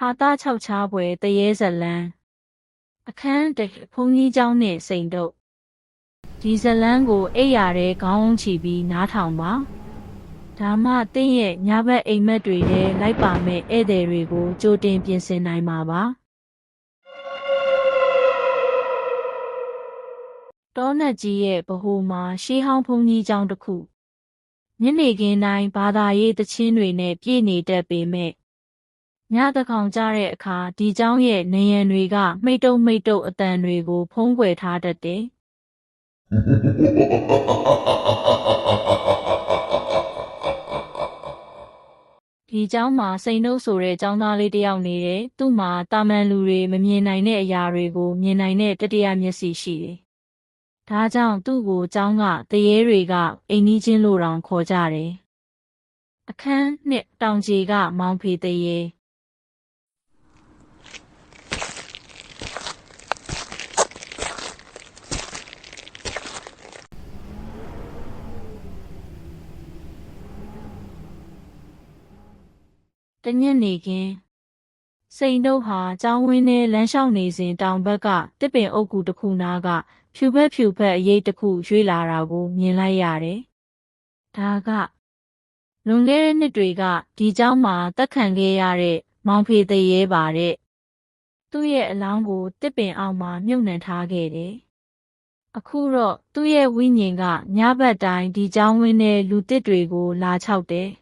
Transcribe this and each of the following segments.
ဟာသား၆ချားပွဲတရေဇလန်းအခန်းတစ်ဖုန်ကြီးเจ้าနှင့်စိန်တို့ဒီဇလန်းကိုအိပ်ရာတဲ့ခေါင်းချီပြီးနားထောင်ပါဒါမှတင့်ရဲ့ညဘက်အိမ်မက်တွေထဲလိုက်ပါမဲ့ဧည့်သည်တွေကိုကြိုတင်ပြင်ဆင်နိုင်မှာပါတောနက်ကြီးရဲ့ဗဟိုမှာရှေးဟောင်းဖုန်ကြီးเจ้าတစ်ခုညနေခင်းတိုင်းဘာသာရေးတခြင်းတွေနဲ့ပြည့်နေတတ်ပေမဲ့ ညတကောင်ကြတဲ့အခါဒီเจ้าရဲ့နေရန်တွေကမိတ်တုံမိတ်တုံအတန်တွေကို ဖုံးကွယ်ထားတတ်တယ်ဒီเจ้าမှာစိန်နှုတ်ဆိုတဲ့เจ้าသားလေးတစ်ယောက်နေတယ်သူ့မှာတာမန်လူတွေမမြင်နိုင်တဲ့အရာတွေကိုမြင်နိုင်တဲ့တတိယမျက်စိရှိတယ်ဒါကြောင့်သူ့ကိုเจ้าကတရေတွေကအိမ်နီးချင်းလို့တောင်ခေါ်ကြတယ်အခန်းနှစ်တောင်ကြီးကမောင်ဖေတရေ တညက်နေခင်းစိန်တို့ဟာကျောင်းဝင်းထဲလမ်းလျှောက်နေစဉ်တောင်ဘက်ကတစ်ပင်အုပ်ကူတစ်ခုနားကဖြူဖက်ဖြူဖက်အရေးတစ်ခုရွေးလာတာကိုမြင်လိုက်ရတယ်။ဒါကလွန်ခဲ့တဲ့နှစ်တွေကဒီကျောင်းမှာတက်ခံခဲ့ရတဲ့မောင်ဖေတရေပါတဲ့သူ့ရဲ့အလောင်းကိုတစ်ပင်အောက်မှာမြုပ်နှံထားခဲ့တယ်။အခုတော့သူ့ရဲ့ဝိညာဉ်ကညဘက်တိုင်းဒီကျောင်းဝင်းထဲလူတစ်တွေကိုလာချောက်တယ်။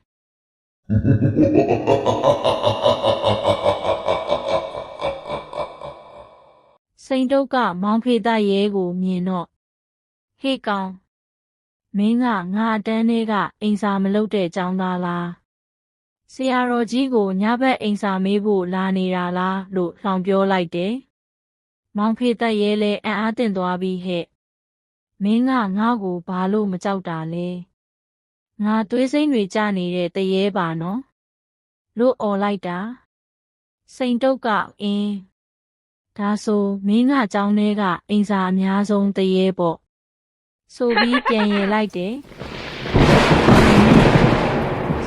စိန်တုတ်ကမောင်ဖေတရဲကိုမြင်တော့ဟေ့ကောင်မင်းကငါအတန်းထဲကအိမ်စာမလုပ်တဲ့ចောင်းသားလားဆရာတော်ကြီးကိုညဘက်အိမ်စာမေးဖို့လာနေတာလားလို့လှောင်ပြောလိုက်တယ်မောင်ဖေတရဲလဲအံ့အားသင့်သွားပြီးဟဲ့မင်းကငါ့ကိုဘာလို့မကြောက်တာလဲ ငါသွေးစိမ့်တွေကြနေတဲ့တရဲပါနော်လို့អော်လိုက်တာစိန်တုတ်ကအင်းဒါဆိုမင်းကကြောင်းထဲကအိမ်စာအများဆုံးတရေပေါ့ဆိုပြီးပြန်ရလိုက်တယ်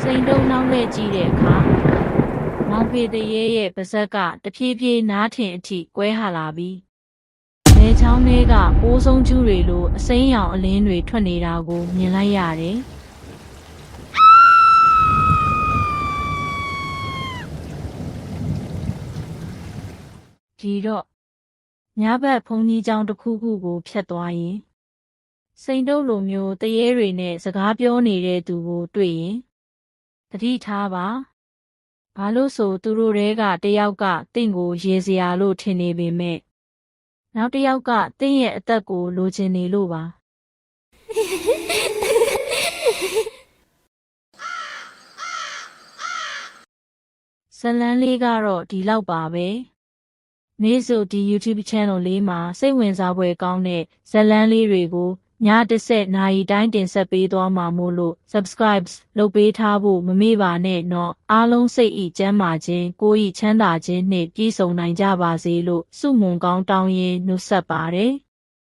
စိန်တုံးနောက်နဲ့ကြည့်တဲ့အခါမောင်ဖေတရေရဲ့ပါဇက်ကတဖြည်းဖြည်းနားထင်အထိကွဲဟာလာပြီးလေချောင်းတွေကပိုးဆုံးကျူးတွေလိုအစိမ်းရောင်အလင်းတွေထွက်နေတာကိုမြင်လိုက်ရတယ် ဒီတော့ညဘက်ဘုံကြီးကျောင်းတစ်ခုခုကိုဖျက်သွားရင်စိန်တုပ်လိုမျိုးတရေတွေနဲ့စကားပြောနေတဲ့သူကိုတွေ့ရင်တတိထားပါဘာလို့ဆိုသူတို့တွေကတယောက်ကတင့်ကိုရေစရာလို့ထင်နေပေမဲ့နောက်တစ်ယောက်ကတင့်ရဲ့အသက်ကိုလိုချင်နေလို့ပါဇလန်းလေးကတော့ဒီလောက်ပါပဲ နေ့ဆိုဒီ YouTube channel လေးမှာစိတ်ဝင်စားဖွယ်ကောင်းတဲ့ဇာတ်လမ်းလေးတွေကိုညတစ်ဆက်နိုင်တိုင်းတင်ဆက်ပေးသွားမှာမို့လို့ subscribe လုပ်ပေးထားဖို့မမေ့ပါနဲ့နော်အားလုံးစိတ်ဤကျမ်းမာခြင်းကိုယ်ဤချမ်းသာခြင်းနှင့်ပြည့်စုံနိုင်ကြပါစေလို့ဆုမွန်ကောင်းတောင်းရင်းနှုတ်ဆက်ပါတယ်